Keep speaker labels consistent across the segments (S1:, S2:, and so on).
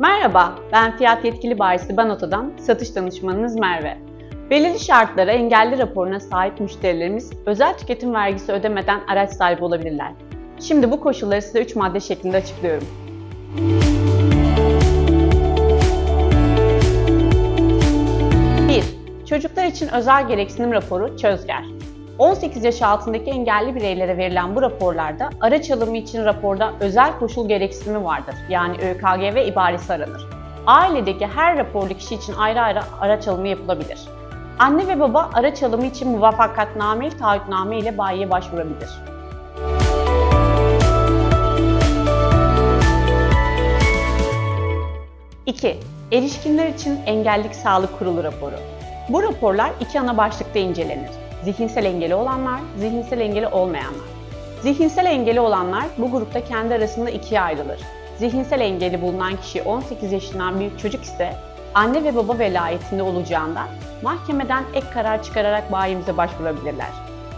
S1: Merhaba, ben fiyat yetkili bayisi Banota'dan satış danışmanınız Merve. Belirli şartlara engelli raporuna sahip müşterilerimiz özel tüketim vergisi ödemeden araç sahibi olabilirler. Şimdi bu koşulları size 3 madde şeklinde açıklıyorum. 1. Çocuklar için özel gereksinim raporu çözger. 18 yaş altındaki engelli bireylere verilen bu raporlarda araç alımı için raporda özel koşul gereksinimi vardır. Yani ÖKG ve ibaresi aranır. Ailedeki her raporlu kişi için ayrı ayrı araç alımı yapılabilir. Anne ve baba araç alımı için muvaffakatname, taahhütname ile bayiye başvurabilir. İki, Erişkinler için Engellik Sağlık Kurulu raporu. Bu raporlar iki ana başlıkta incelenir. Zihinsel engeli olanlar, zihinsel engeli olmayanlar. Zihinsel engeli olanlar bu grupta kendi arasında ikiye ayrılır. Zihinsel engeli bulunan kişi 18 yaşından büyük çocuk ise anne ve baba velayetinde olacağından mahkemeden ek karar çıkararak bayimize başvurabilirler.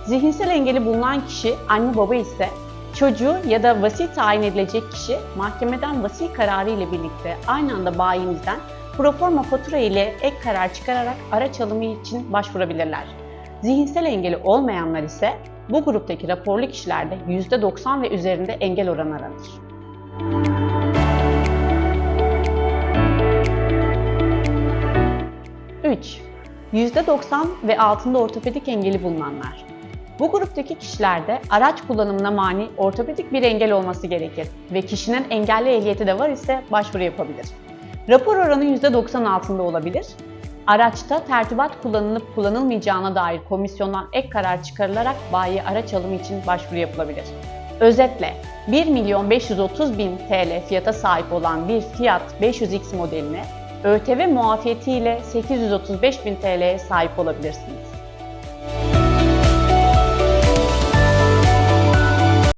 S1: Zihinsel engeli bulunan kişi anne baba ise çocuğu ya da vasi tayin edilecek kişi mahkemeden vasi kararı ile birlikte aynı anda bayimizden proforma fatura ile ek karar çıkararak araç alımı için başvurabilirler. Zihinsel engeli olmayanlar ise bu gruptaki raporlu kişilerde %90 ve üzerinde engel oranı aranır. Üç, %90 ve altında ortopedik engeli bulunanlar. Bu gruptaki kişilerde araç kullanımına mani ortopedik bir engel olması gerekir ve kişinin engelli ehliyeti de var ise başvuru yapabilir. Rapor oranı %90 altında olabilir. Araçta tertibat kullanılıp kullanılmayacağına dair komisyondan ek karar çıkarılarak bayi araç alımı için başvuru yapılabilir. Özetle 1 milyon 530 bin TL fiyata sahip olan bir Fiat 500X modeline ÖTV muafiyetiyle 835 bin TL'ye sahip olabilirsiniz.